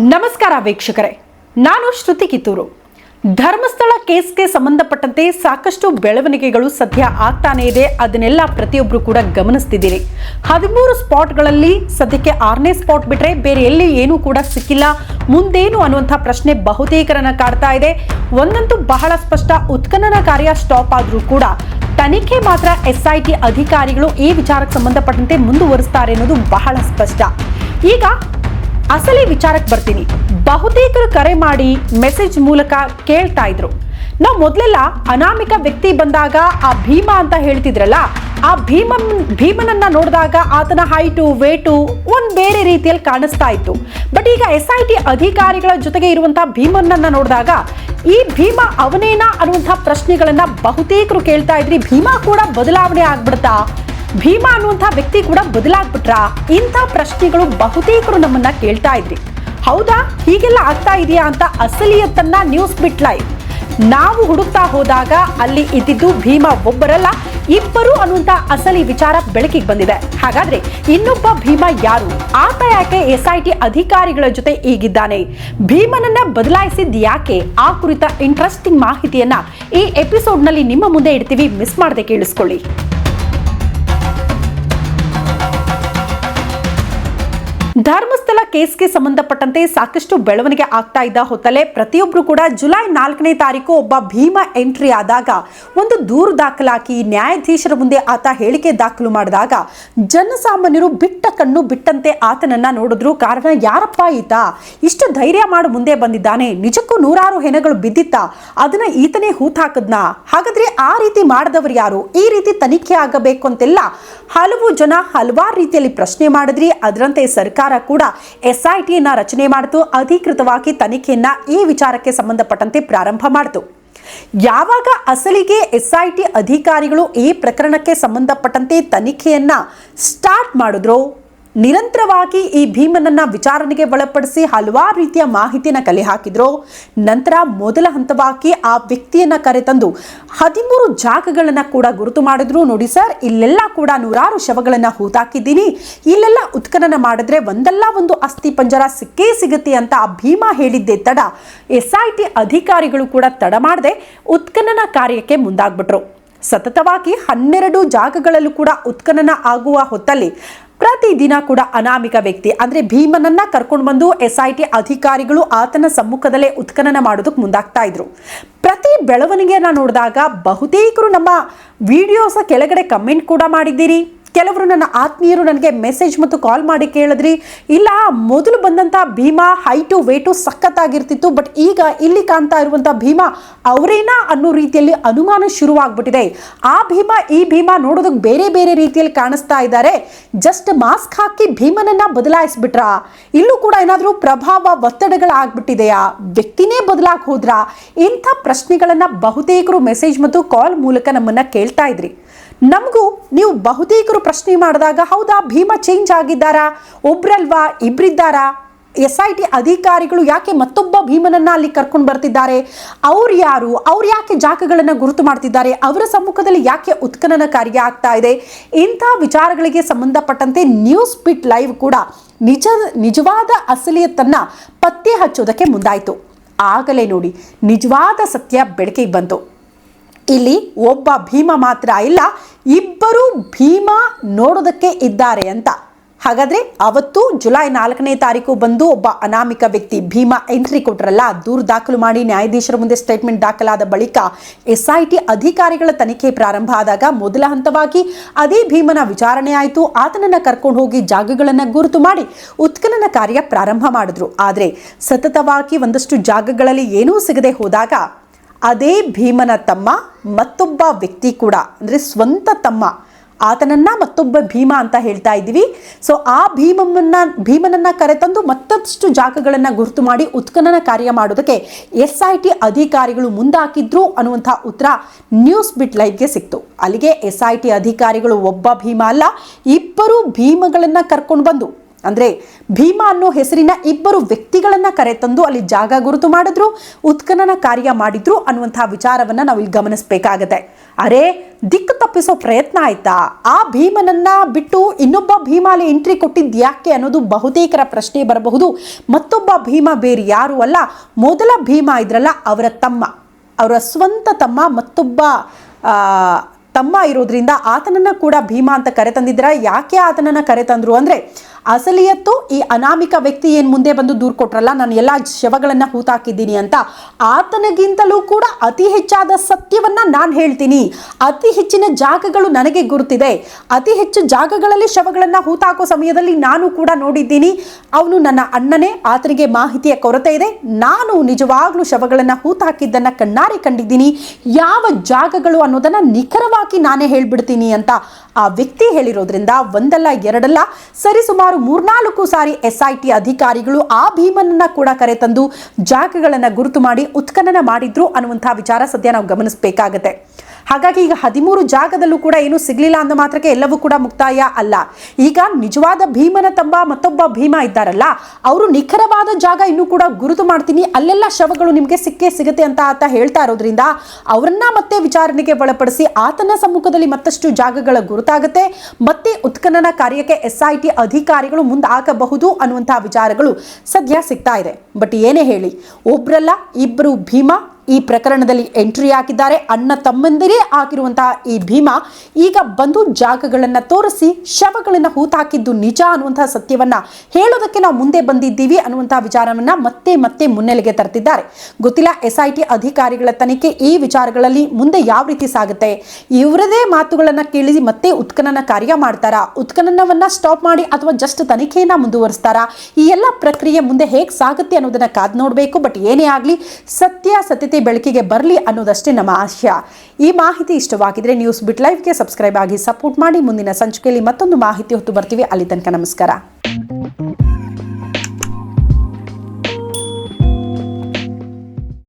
ನಮಸ್ಕಾರ ವೀಕ್ಷಕರೇ. ನಾನು ಶ್ರುತಿ ಕಿತ್ತೂರು. ಧರ್ಮಸ್ಥಳ ಕೇಸ್ಗೆ ಸಂಬಂಧಪಟ್ಟಂತೆ ಸಾಕಷ್ಟು ಬೆಳವಣಿಗೆಗಳು ಸದ್ಯ ಆಗ್ತಾನೆ ಇದೆ. ಅದನ್ನೆಲ್ಲ ಪ್ರತಿಯೊಬ್ಬರು ಕೂಡ ಗಮನಿಸ್ತಿದ್ದೀರಿ. ಹದಿಮೂರು ಸ್ಪಾಟ್ಗಳಲ್ಲಿ ಸದ್ಯಕ್ಕೆ ಆರನೇ ಸ್ಪಾಟ್ ಬಿಟ್ರೆ ಬೇರೆ ಎಲ್ಲಿ ಏನೂ ಕೂಡ ಸಿಕ್ಕಿಲ್ಲ. ಮುಂದೇನು ಅನ್ನುವಂಥ ಪ್ರಶ್ನೆ ಬಹುತೇಕರನ್ನ ಕಾಡ್ತಾ ಇದೆ. ಒಂದಂತೂ ಬಹಳ ಸ್ಪಷ್ಟ, ಉತ್ಖನನ ಕಾರ್ಯ ಸ್ಟಾಪ್ ಆದರೂ ಕೂಡ ತನಿಖೆ ಮಾತ್ರ ಎಸ್ಐಟಿ ಅಧಿಕಾರಿಗಳು ಈ ವಿಚಾರಕ್ಕೆ ಸಂಬಂಧಪಟ್ಟಂತೆ ಮುಂದುವರಿಸ್ತಾರೆ ಅನ್ನೋದು ಬಹಳ ಸ್ಪಷ್ಟ. ಈಗ ಅಸಲಿ ವಿಚಾರಕ್ಕೆ ಬರ್ತೀನಿ. ಬಹುತೇಕರು ಕರೆ ಮಾಡಿ ಮೆಸೇಜ್ ಮೂಲಕ ಕೇಳ್ತಾ ಇದ್ರು. ನಾವು ಮೊದಲೆಲ್ಲ ಅನಾಮಿಕ ವ್ಯಕ್ತಿ ಬಂದಾಗ ಆ ಭೀಮ ಅಂತ ಹೇಳ್ತಿದ್ರಲ್ಲ, ಆ ಭೀಮ ಭೀಮನನ್ನ ನೋಡಿದಾಗ ಆತನ ಹೈಟು, ವೇಟು ಒಂದು ಬೇರೆ ರೀತಿಯಲ್ಲಿ ಕಾಣಿಸ್ತಾ ಇತ್ತು. ಬಟ್ ಈಗ ಎಸ್ ಐ ಟಿ ಅಧಿಕಾರಿಗಳ ಜೊತೆಗೆ ಇರುವಂತಹ ಭೀಮನನ್ನ ನೋಡಿದಾಗ ಈ ಭೀಮ ಅವನೇನಾ ಅನ್ನುವಂಥ ಪ್ರಶ್ನೆಗಳನ್ನ ಬಹುತೇಕರು ಕೇಳ್ತಾ ಇದ್ರಿ, ಭೀಮ ಕೂಡ ಬದಲಾವಣೆ ಆಗ್ಬಿಡ್ತಾ ಭೀಮ ಅನ್ನುವಂಥ ವ್ಯಕ್ತಿ ಕೂಡ ಬದಲಾಗ್ಬಿಟ್ರ? ಇಂಥ ಪ್ರಶ್ನೆಗಳು ಬಹುತೇಕರು ನಮ್ಮನ್ನ ಕೇಳ್ತಾ ಇದ್ರಿ. ಹೌದಾ? ಹೀಗೆಲ್ಲ ಆಗ್ತಾ ಇದೆಯಾ ಅಂತ ಅಸಲಿಯತ್ತನ್ನ ನ್ಯೂಸ್ ಬಿಟ್ ಲೈವ್ ನಾವು ಹುಡುಕ್ತಾ ಹೋದಾಗ ಅಲ್ಲಿ ಇದ್ದಿದ್ದು ಭೀಮ ಒಬ್ಬರಲ್ಲ, ಇಬ್ಬರು ಅನ್ನುವಂಥ ಅಸಲಿ ವಿಚಾರ ಬೆಳಕಿಗೆ ಬಂದಿದೆ. ಹಾಗಾದ್ರೆ ಇನ್ನೊಬ್ಬ ಭೀಮ ಯಾರು? ಆತ ಯಾಕೆ ಎಸ್ಐಟಿ ಅಧಿಕಾರಿಗಳ ಜೊತೆ ಈಗಿದ್ದಾನೆ? ಭೀಮನನ್ನ ಬದಲಾಯಿಸಿದ್ ಯಾಕೆ? ಆ ಕುರಿತ ಇಂಟ್ರೆಸ್ಟಿಂಗ್ ಮಾಹಿತಿಯನ್ನ ಈ ಎಪಿಸೋಡ್ನಲ್ಲಿ ನಿಮ್ಮ ಮುಂದೆ ಇಡ್ತೀವಿ. ಮಿಸ್ ಮಾಡದೆ ಕೇಳಿಸ್ಕೊಳ್ಳಿ. ಕೇಸ್ಗೆ ಸಂಬಂಧಪಟ್ಟಂತೆ ಸಾಕಷ್ಟು ಬೆಳವಣಿಗೆ ಆಗ್ತಾ ಇದ್ದ ಹೊತ್ತಲೇ ಪ್ರತಿಯೊಬ್ಬರು ಕೂಡ ಜುಲೈ ನಾಲ್ಕನೇ ತಾರೀಕು ಒಬ್ಬ ಭೀಮ ಎಂಟ್ರಿ ಆದಾಗ ಒಂದು ದೂರು ದಾಖಲಾಕಿ ನ್ಯಾಯಾಧೀಶರ ಮುಂದೆ ಆತ ಹೇಳಿಕೆ ದಾಖಲು ಮಾಡಿದಾಗ ಜನಸಾಮಾನ್ಯರು ಬಿಟ್ಟ ಕಣ್ಣು ಬಿಟ್ಟಂತೆ ಆತನನ್ನ ನೋಡಿದ್ರು. ಕಾರಣ ಯಾರಪ್ಪ ಈತ? ಇಷ್ಟು ಧೈರ್ಯ ಮಾಡಿ ಮುಂದೆ ಬಂದಿದ್ದಾನೆ. ನಿಜಕ್ಕೂ ನೂರಾರು ಹೆಣಗಳು ಬಿದ್ದಿತ್ತ. ಅದನ್ನ ಈತನೇ ಹೂತಾಕದ್ನ ಹಾಗಾದ್ರೆ ಆ ರೀತಿ ಮಾಡಿದವರು ಯಾರು? ಈ ರೀತಿ ತನಿಖೆ ಆಗಬೇಕು ಅಂತೆಲ್ಲ ಹಲವು ಜನ ಹಲವಾರು ರೀತಿಯಲ್ಲಿ ಪ್ರಶ್ನೆ ಮಾಡಿದ್ರಿ. ಅದರಂತೆ ಸರ್ಕಾರ ಕೂಡ ಎಸ್ ಐ ಟಿಯನ್ನ ರಚನೆ ಮಾಡಿತು. ಅಧಿಕೃತವಾಗಿ ತನಿಖೆಯನ್ನ ಈ ವಿಚಾರಕ್ಕೆ ಸಂಬಂಧಪಟ್ಟಂತೆ ಪ್ರಾರಂಭ ಮಾಡಿತು. ಯಾವಾಗ ಅಸಲಿಗೆ ಎಸ್ಐಟಿ ಅಧಿಕಾರಿಗಳು ಈ ಪ್ರಕರಣಕ್ಕೆ ಸಂಬಂಧಪಟ್ಟಂತೆ ತನಿಖೆಯನ್ನ ಸ್ಟಾರ್ಟ್ ಮಾಡಿದ್ರು? ನಿರಂತರವಾಗಿ ಈ ಭೀಮನನ್ನ ವಿಚಾರಣೆಗೆ ಒಳಪಡಿಸಿ ಹಲವಾರು ರೀತಿಯ ಮಾಹಿತಿಯನ್ನ ಕಲೆ ಹಾಕಿದ್ರು. ನಂತರ ಮೊದಲ ಹಂತವಾಗಿ ಆ ವ್ಯಕ್ತಿಯನ್ನ ಕರೆತಂದು ಹದಿಮೂರು ಜಾಗಗಳನ್ನ ಕೂಡ ಗುರುತು ಮಾಡಿದ್ರು. ನೋಡಿ ಸರ್, ಇಲ್ಲೆಲ್ಲ ಕೂಡ ನೂರಾರು ಶವಗಳನ್ನ ಹೂತಾಕಿದ್ದೀನಿ. ಇಲ್ಲೆಲ್ಲ ಉತ್ಖನನ ಮಾಡಿದ್ರೆ ಒಂದಲ್ಲ ಒಂದು ಅಸ್ಥಿ ಪಂಜರ ಸಿಕ್ಕೇ ಸಿಗುತ್ತೆ ಅಂತ ಆ ಭೀಮ ಹೇಳಿದ್ದೆ ತಡ. ಎಸ್ ಐ ಟಿ ಅಧಿಕಾರಿಗಳು ಕೂಡ ತಡ ಮಾಡದೆ ಉತ್ಖನನ ಕಾರ್ಯಕ್ಕೆ ಮುಂದಾಗ್ಬಿಟ್ರು. ಸತತವಾಗಿ ಹನ್ನೆರಡು ಜಾಗಗಳಲ್ಲೂ ಕೂಡ ಉತ್ಖನನ ಆಗುವ ಹೊತ್ತಲ್ಲಿ ಪ್ರತಿದಿನ ಕೂಡ ಅನಾಮಿಕ ವ್ಯಕ್ತಿ, ಅಂದ್ರೆ ಭೀಮನನ್ನ ಕರ್ಕೊಂಡು ಬಂದು ಎಸ್ ಐ ಟಿ ಅಧಿಕಾರಿಗಳು ಆತನ ಸಮ್ಮುಖದಲ್ಲೇ ಉತ್ಖನನ ಮಾಡೋದಕ್ಕೆ ಮುಂದಾಗ್ತಾ ಇದ್ರು. ಪ್ರತಿ ಬೆಳವಣಿಗೆಯನ್ನ ನೋಡಿದಾಗ ಬಹುತೇಕರು ನಮ್ಮ ವಿಡಿಯೋಸ ಕೆಳಗಡೆ ಕಮೆಂಟ್ ಕೂಡ ಮಾಡಿದ್ದೀರಿ. ಕೆಲವರು ನನ್ನ ಆತ್ಮೀಯರು ನನಗೆ ಮೆಸೇಜ್ ಮತ್ತು ಕಾಲ್ ಮಾಡಿ ಕೇಳಿದ್ರಿ. ಇಲ್ಲ, ಮೊದಲು ಬಂದಂಥ ಭೀಮಾ ಹೈಟು ವೇಟು ಸಖತ್ತಾಗಿರ್ತಿತ್ತು ಬಟ್ ಈಗ ಇಲ್ಲಿ ಕಾಣ್ತಾ ಇರುವಂಥ ಭೀಮಾ ಅವರೇನಾ ಅನ್ನೋ ರೀತಿಯಲ್ಲಿ ಅನುಮಾನ ಶುರುವಾಗ್ಬಿಟ್ಟಿದೆ. ಆ ಭೀಮಾ, ಈ ಭೀಮಾ ನೋಡೋದಕ್ಕೆ ಬೇರೆ ಬೇರೆ ರೀತಿಯಲ್ಲಿ ಕಾಣಿಸ್ತಾ ಇದ್ದಾರೆ. ಜಸ್ಟ್ ಮಾಸ್ಕ್ ಹಾಕಿ ಭೀಮನನ್ನ ಬದಲಾಯಿಸ್ಬಿಟ್ರಾ. ಇಲ್ಲೂ ಕೂಡ ಏನಾದರೂ ಪ್ರಭಾವ ಒತ್ತಡಗಳಾಗ್ಬಿಟ್ಟಿದೆಯಾ ವ್ಯಕ್ತಿನೇ ಬದಲಾಗಿ ಹೋದ್ರಾ? ಇಂಥ ಪ್ರಶ್ನೆಗಳನ್ನ ಬಹುತೇಕರು ಮೆಸೇಜ್ ಮತ್ತು ಕಾಲ್ ಮೂಲಕ ನಮ್ಮನ್ನ ಕೇಳ್ತಾ ಇದ್ರಿ. ನಮಗೂ ನೀವು ಬಹುತೇಕರು ಪ್ರಶ್ನೆ ಮಾಡಿದಾಗ, ಹೌದಾ, ಭೀಮ ಚೇಂಜ್ ಆಗಿದ್ದಾರಾ? ಒಬ್ರಲ್ವಾ? ಇಬ್ಬರಿದ್ದಾರಾ ಎಸ್ ಐ ಟಿ ಅಧಿಕಾರಿಗಳು ಯಾಕೆ ಮತ್ತೊಬ್ಬ ಭೀಮನನ್ನ ಅಲ್ಲಿ ಕರ್ಕೊಂಡು ಬರ್ತಿದ್ದಾರೆ? ಅವ್ರು ಯಾರು? ಅವ್ರು ಯಾಕೆ ಜಾಗಗಳನ್ನು ಗುರುತು ಮಾಡ್ತಿದ್ದಾರೆ? ಅವರ ಸಮ್ಮುಖದಲ್ಲಿ ಯಾಕೆ ಉತ್ಖನನ ಕಾರ್ಯ ಆಗ್ತಾ ಇದೆ? ಇಂಥ ವಿಚಾರಗಳಿಗೆ ಸಂಬಂಧಪಟ್ಟಂತೆ ನ್ಯೂಸ್ ಪಿಟ್ ಲೈವ್ ಕೂಡ ನಿಜ, ನಿಜವಾದ ಅಸಲಿಯತ್ತನ್ನ ಪತ್ತೆ ಹಚ್ಚೋದಕ್ಕೆ ಮುಂದಾಯಿತು. ಆಗಲೇ ನೋಡಿ, ನಿಜವಾದ ಸತ್ಯ ಬೆಳಕಿಗೆ ಬಂತು. ಇಲ್ಲಿ ಒಬ್ಬ ಭೀಮ ಮಾತ್ರ ಇಲ್ಲ, ಇಬ್ಬರು ಭೀಮ ನೋಡೋದಕ್ಕೆ ಇದ್ದಾರೆ ಅಂತ. ಹಾಗಾದ್ರೆ ಅವತ್ತು ಜುಲೈ ನಾಲ್ಕನೇ ತಾರೀಕು ಬಂದು ಒಬ್ಬ ಅನಾಮಿಕ ವ್ಯಕ್ತಿ ಭೀಮ ಎಂಟ್ರಿ ಕೊಟ್ರಲ್ಲ, ದೂರು ದಾಖಲು ಮಾಡಿ ನ್ಯಾಯಾಧೀಶರ ಮುಂದೆ ಸ್ಟೇಟ್ಮೆಂಟ್ ದಾಖಲಾದ ಬಳಿಕ ಎಸ್ ಐ ಟಿ ಅಧಿಕಾರಿಗಳ ತನಿಖೆ ಪ್ರಾರಂಭ ಆದಾಗ ಮೊದಲ ಹಂತವಾಗಿ ಅದೇ ಭೀಮನ ವಿಚಾರಣೆ ಆಯಿತು. ಆತನನ್ನ ಕರ್ಕೊಂಡು ಹೋಗಿ ಜಾಗಗಳನ್ನು ಗುರುತು ಮಾಡಿ ಉತ್ಖನನ ಕಾರ್ಯ ಪ್ರಾರಂಭ ಮಾಡಿದ್ರು. ಆದರೆ ಸತತವಾಗಿ ಒಂದಷ್ಟು ಜಾಗಗಳಲ್ಲಿ ಏನೂ ಸಿಗದೆ ಹೋದಾಗ ಅದೇ ಭೀಮನ ತಮ್ಮ, ಮತ್ತೊಬ್ಬ ವ್ಯಕ್ತಿ ಕೂಡ, ಅಂದರೆ ಸ್ವಂತ ತಮ್ಮ. ಆತನನ್ನ ಮತ್ತೊಬ್ಬ ಭೀಮ ಅಂತ ಹೇಳ್ತಾ ಇದ್ದೀವಿ. ಸೊ ಆ ಭೀಮನ್ನ ಭೀಮನನ್ನ ಕರೆತಂದು ಮತ್ತಷ್ಟು ಜಾಗಗಳನ್ನು ಗುರುತು ಮಾಡಿ ಉತ್ಖನನ ಕಾರ್ಯ ಮಾಡೋದಕ್ಕೆ ಎಸ್ ಐ ಟಿ ಅಧಿಕಾರಿಗಳು ಮುಂದಾಕಿದ್ರು ಅನ್ನುವಂಥ ಉತ್ತರ ನ್ಯೂಸ್ ಬಿಟ್ ಲೈವ್ಗೆ ಸಿಕ್ತು. ಅಲ್ಲಿಗೆ ಎಸ್ ಐ ಟಿ ಅಧಿಕಾರಿಗಳು ಒಬ್ಬ ಭೀಮ ಅಲ್ಲ, ಇಬ್ಬರು ಭೀಮಗಳನ್ನು ಕರ್ಕೊಂಡು ಬಂದು ಅಂದ್ರೆ ಭೀಮ ಅನ್ನೋ ಹೆಸರಿನ ಇಬ್ಬರು ವ್ಯಕ್ತಿಗಳನ್ನ ಕರೆತಂದು ಅಲ್ಲಿ ಜಾಗ ಗುರುತು ಮಾಡಿದ್ರು, ಉತ್ಖನನ ಕಾರ್ಯ ಮಾಡಿದ್ರು ಅನ್ನುವಂತಹ ವಿಚಾರವನ್ನ ನಾವು ಇಲ್ಲಿ ಗಮನಿಸಬೇಕಾಗತ್ತೆ. ಅರೆ, ದಿಕ್ಕು ತಪ್ಪಿಸೋ ಪ್ರಯತ್ನ ಆಯ್ತಾ? ಆ ಭೀಮನನ್ನ ಬಿಟ್ಟು ಇನ್ನೊಬ್ಬ ಭೀಮಾಲಿ ಎಂಟ್ರಿ ಕೊಟ್ಟಿದ್ದು ಯಾಕೆ ಅನ್ನೋದು ಬಹುತೇಕರ ಪ್ರಶ್ನೆ ಬರಬಹುದು. ಮತ್ತೊಬ್ಬ ಭೀಮ ಬೇರೆ ಯಾರು ಅಲ್ಲ, ಮೊದಲ ಭೀಮ ಇದ್ರಲ್ಲ ಅವರ ತಮ್ಮ. ಅವರ ಸ್ವಂತ ತಮ್ಮ, ಮತ್ತೊಬ್ಬ ತಮ್ಮ ಇರೋದ್ರಿಂದ ಆತನನ್ನ ಕೂಡ ಭೀಮ ಅಂತ ಕರೆತಂದಿದ್ರ. ಯಾಕೆ ಆತನನ್ನ ಕರೆತಂದ್ರು ಅಂದ್ರೆ ಅಸಲಿಯತ್ತು ಈ ಅನಾಮಿಕ ವ್ಯಕ್ತಿ ಏನು ಮುಂದೆ ಬಂದು ದೂರು ಕೊಟ್ರಲ್ಲ, ನಾನು ಎಲ್ಲ ಶವಗಳನ್ನು ಹೂತಾಕಿದ್ದೀನಿ ಅಂತ ಆತನಿಗಿಂತಲೂ ಕೂಡ ಅತಿ ಹೆಚ್ಚಾದ ಸತ್ಯವನ್ನ ನಾನು ಹೇಳ್ತೀನಿ. ಅತಿ ಹೆಚ್ಚಿನ ಜಾಗಗಳು ನನಗೆ ಗುರುತಿದೆ. ಅತಿ ಹೆಚ್ಚು ಜಾಗಗಳಲ್ಲಿ ಶವಗಳನ್ನು ಹೂತಾಕೋ ಸಮಯದಲ್ಲಿ ನಾನು ಕೂಡ ನೋಡಿದ್ದೀನಿ. ಅವನು ನನ್ನ ಅಣ್ಣನೇ, ಆತನಿಗೆ ಮಾಹಿತಿಯ ಕೊರತೆ ಇದೆ. ನಾನು ನಿಜವಾಗ್ಲೂ ಶವಗಳನ್ನು ಹೂತಾಕಿದ್ದನ್ನು ಕಣ್ಣಾರೆ ಕಂಡಿದ್ದೀನಿ. ಯಾವ ಜಾಗಗಳು ಅನ್ನೋದನ್ನ ನಿಖರವಾಗಿ ನಾನೇ ಹೇಳ್ಬಿಡ್ತೀನಿ ಅಂತ ಆ ವ್ಯಕ್ತಿ ಹೇಳಿರೋದ್ರಿಂದ ಒಂದಲ್ಲ, ಎರಡಲ್ಲ, ಸರಿಸುಮಾರು ಮೂರ್ನಾಲ್ಕು ಸಾರಿ ಎಸ್ ಐ ಟಿ ಅಧಿಕಾರಿಗಳು ಆ ಭೀಮನನ್ನ ಕೂಡ ಕರೆತಂದು ಜಾಗಗಳನ್ನು ಗುರುತು ಮಾಡಿ ಉತ್ಖನನ ಮಾಡಿದ್ರು ಅನ್ನುವಂತಹ ವಿಚಾರ ಸದ್ಯ ನಾವು ಗಮನಿಸಬೇಕಾಗತ್ತೆ. ಹಾಗಾಗಿ ಈಗ ಹದಿಮೂರು ಜಾಗದಲ್ಲೂ ಕೂಡ ಏನು ಸಿಗ್ಲಿಲ್ಲ ಅಂದ ಮಾತ್ರಕ್ಕೆ ಎಲ್ಲವೂ ಕೂಡ ಮುಕ್ತಾಯ ಅಲ್ಲ. ಈಗ ನಿಜವಾದ ಭೀಮನ ತಂಬ ಮತ್ತೊಬ್ಬ ಭೀಮ ಇದ್ದಾರಲ್ಲ, ಅವರು ನಿಖರವಾದ ಜಾಗ ಇನ್ನೂ ಕೂಡ ಗುರುತು ಮಾಡ್ತೀನಿ, ಅಲ್ಲೆಲ್ಲ ಶವಗಳು ನಿಮಗೆ ಸಿಕ್ಕೇ ಸಿಗುತ್ತೆ ಅಂತ ಆತ ಹೇಳ್ತಾ ಇರೋದ್ರಿಂದ ಅವರನ್ನ ಮತ್ತೆ ವಿಚಾರಣೆಗೆ ಒಳಪಡಿಸಿ ಆತನ ಸಮ್ಮುಖದಲ್ಲಿ ಮತ್ತಷ್ಟು ಜಾಗಗಳ ಗುರುತಾಗುತ್ತೆ. ಮತ್ತೆ ಉತ್ಖನನ ಕಾರ್ಯಕ್ಕೆ ಎಸ್ ಐ ಟಿ ಅಧಿಕಾರಿಗಳು ಮುಂದಾಗಬಹುದು ಅನ್ನುವಂತಹ ವಿಚಾರಗಳು ಸದ್ಯ ಸಿಗ್ತಾ ಇದೆ. ಬಟ್ ಏನೇ ಹೇಳಿ, ಒಬ್ರಲ್ಲ ಇಬ್ಬರು ಭೀಮ ಈ ಪ್ರಕರಣದಲ್ಲಿ ಎಂಟ್ರಿ ಹಾಕಿದ್ದಾರೆ. ಅಣ್ಣ ತಮ್ಮಂದಿರೇ ಆಗಿರುವಂತಹ ಈ ಭೀಮ ಈಗ ಬಂದು ಜಾಗಗಳನ್ನ ತೋರಿಸಿ ಶವಗಳನ್ನ ಹೂತಾಕಿದ್ದು ನಿಜ ಅನ್ನುವಂತಹ ಸತ್ಯವನ್ನ ಹೇಳೋದಕ್ಕೆ ನಾವು ಮುಂದೆ ಬಂದಿದ್ದೀವಿ ಅನ್ನುವಂತಹ ವಿಚಾರವನ್ನ ಮತ್ತೆ ಮತ್ತೆ ಮುನ್ನೆಲೆಗೆ ತರ್ತಿದ್ದಾರೆ. ಗೊತ್ತಿಲ್ಲ ಎಸ್ ಐ ಟಿ ಅಧಿಕಾರಿಗಳ ತನಿಖೆ ಈ ವಿಚಾರಗಳಲ್ಲಿ ಮುಂದೆ ಯಾವ ರೀತಿ ಸಾಗುತ್ತೆ? ಇವರದೇ ಮಾತುಗಳನ್ನ ಕೇಳಿ ಮತ್ತೆ ಉತ್ಖನನ ಕಾರ್ಯ ಮಾಡ್ತಾರಾ? ಉತ್ಖನನವನ್ನ ಸ್ಟಾಪ್ ಮಾಡಿ ಅಥವಾ ಜಸ್ಟ್ ತನಿಖೆಯನ್ನ ಮುಂದುವರಿಸ್ತಾರಾ? ಈ ಎಲ್ಲ ಪ್ರಕ್ರಿಯೆ ಮುಂದೆ ಹೇಗೆ ಸಾಗುತ್ತೆ ಅನ್ನೋದನ್ನ ಕಾದ್ ನೋಡಬೇಕು. ಬಟ್ ಏನೇ ಆಗಲಿ, ಸತ್ಯ, ಸತ್ಯತೆ ಬೆಳಕಿಗೆ ಬರಲಿ ಅನ್ನೋದಷ್ಟೇ ನಮ್ಮ ಆಶಯ. ಈ ಮಾಹಿತಿ ಇಷ್ಟವಾಗಿದ್ರೆ ನ್ಯೂಸ್ ಬಿಟ್ ಲೈವ್ಗೆ ಸಬ್ಸ್ಕ್ರೈಬ್ ಆಗಿ ಸಪೋರ್ಟ್ ಮಾಡಿ. ಮುಂದಿನ ಸಂಚಿಕೆಯಲ್ಲಿ ಮತ್ತೊಂದು ಮಾಹಿತಿ ಹೊತ್ತು ಬರ್ತೀವಿ. ಅಲ್ಲಿ ತನಕ ನಮಸ್ಕಾರ.